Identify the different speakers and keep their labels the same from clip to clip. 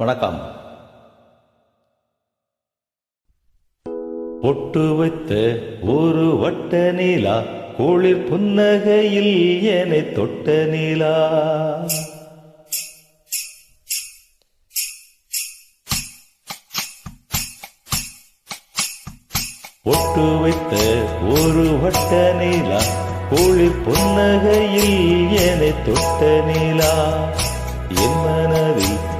Speaker 1: வணக்கம். பொட்டு வைத்த ஒரு வட்ட நீலா குளிர் புன்னகையில் என தொட்ட நீலா. பொட்டு வைத்த ஒரு வட்ட நீலா குளிர் புன்னகையில் என தொட்ட நீலா. என் மனதில்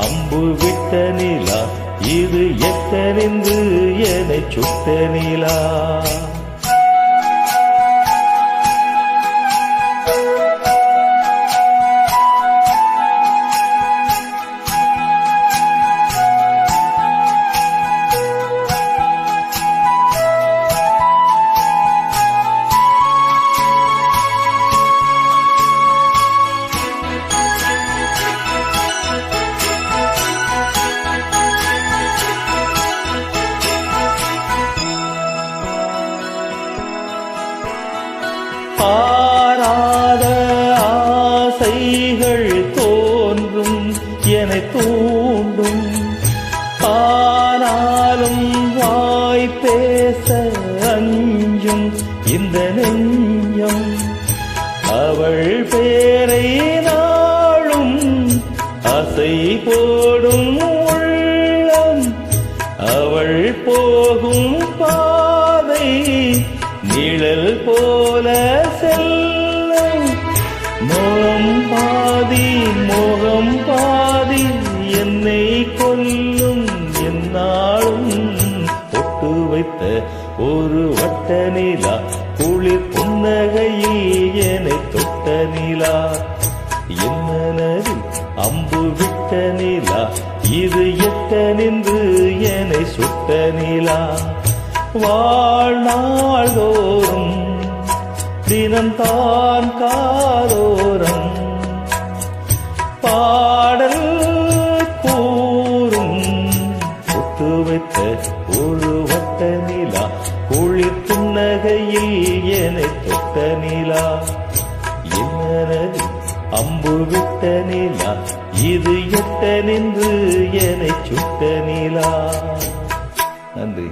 Speaker 1: அம்பு விட்ட நிலா இது எட்ட நின்று என்னை சுட்ட நிலா? பாராத ஆசைகள் தோன்றும் என தூண்டும். ஆனாலும் வாய் பேச அஞ்சும் இந்த நெஞ்சம். அவள் பேரை நாளும் அசை போடும் உள்ளம். அவள் போகும் பாதை நிழல் போல செல்ல ஒரு வட்ட நிலா குளிர் புன்னகையில் என்னை தொட்ட நிலா. என் அம்பு விட்ட நிலா இது எட்ட நின்று என்னை சுட்ட நிலா. வாழ்நாள் தோறும் தினம் தான் காதோரம் பாடல் புன்னகையில் என தொட்ட நிலா. என்னது அம்பு விட்ட நிலா. இது எட்ட நின்று என சுட்ட நிலா. நன்றி.